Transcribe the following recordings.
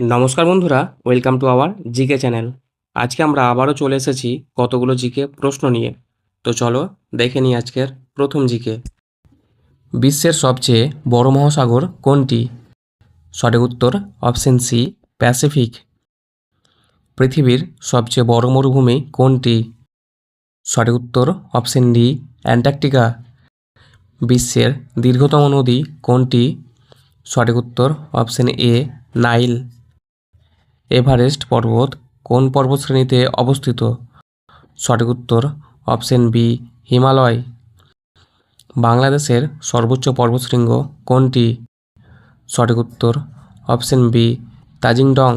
নমস্কার বন্ধুরা, welcome to our GK channel. আজকে আমরা আবারও চলে এসেছি কতগুলো জিকে প্রশ্ন নিয়ে। তো চলো দেখে নিই আজকের প্রথম জিকে। বিশ্বের সবচেয়ে বড় মহাসাগর কোনটি? সঠিক উত্তর অপশন সি, প্যাসিফিক। পৃথিবীর সবচেয়ে বড় মরুভূমি কোনটি? সঠিক উত্তর অপশন ডি, অ্যান্টার্কটিকা। বিশ্বের দীর্ঘতম নদী কোনটি? সঠিক উত্তর অপশন এ, নাইল। এভারেস্ট পর্বত কোন পর্বতশ্রেণীতে অবস্থিত? সঠিক উত্তর, অপশন বি, হিমালয়। বাংলাদেশের সর্বোচ্চ পর্বতশৃঙ্গ কোনটি? সঠিক উত্তর, অপশন বি, তাজিংডং।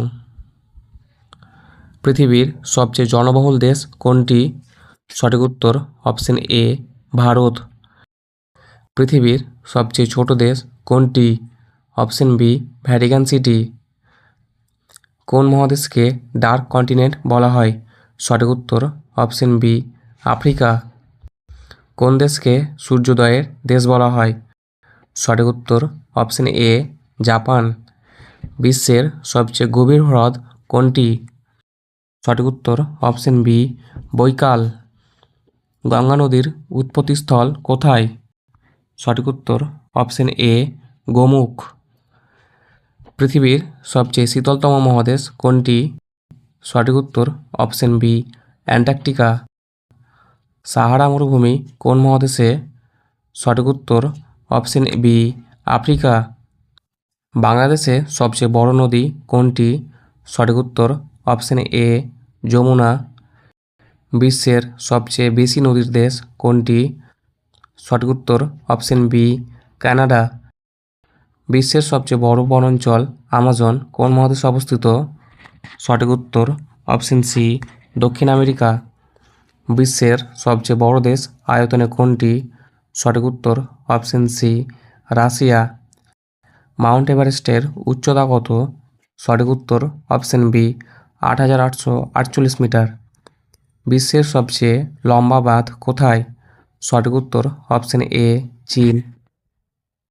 পৃথিবীর সবচেয়ে জনবহুল দেশ কোনটি? সঠিক উত্তর, অপশন এ, ভারত। পৃথিবীর সবচেয়ে ছোট দেশ কোনটি? Option B, Vatican City. কোন মহাদেশকে ডার্ক কন্টিনেন্ট বলা হয়? সঠিক উত্তর অপশন বি, আফ্রিকা। কোন দেশকে সূর্যোদয়ের দেশ বলা হয়? সঠিক উত্তর অপশন এ, জাপান। বিশ্বের সবচেয়ে গভীর হ্রদ কোনটি? সঠিক উত্তর অপশন বি, বৈকাল। গঙ্গা নদীর উৎপত্তিস্থল কোথায়? সঠিক উত্তর অপশন এ, গোমুখ। পৃথিবীর সবচেয়ে শীতলতম মহাদেশ কোনটি? সঠিক উত্তর অপশন বি, অ্যান্টার্কটিকা। সাহারা মরুভূমি কোন মহাদেশে? সঠিক উত্তর অপশন বি, আফ্রিকা। বাংলাদেশে সবচেয়ে বড় নদী কোনটি? সঠিক উত্তর অপশন এ, যমুনা। বিশ্বের সবচেয়ে বেশি নদীর দেশ কোনটি? সঠিক উত্তর অপশন বি, কানাডা। বিশ্বের সবচেয়ে বড় বনাঞ্চল আমাজন কোন মহাদেশে অবস্থিত? সঠিক উত্তর, অপশন সি, দক্ষিণ আমেরিকা। বিশ্বের সবচেয়ে বড় দেশ আয়তনে কোনটি? সঠিক উত্তর, অপশন সি, রাশিয়া। মাউন্ট এভারেস্টের উচ্চতা কত? সঠিক উত্তর, অপশন বি, আট হাজার আটশো আটচল্লিশ মিটার। বিশ্বের সবচেয়ে লম্বা বাঁধ কোথায়? সঠিক উত্তর, অপশন এ, চীন।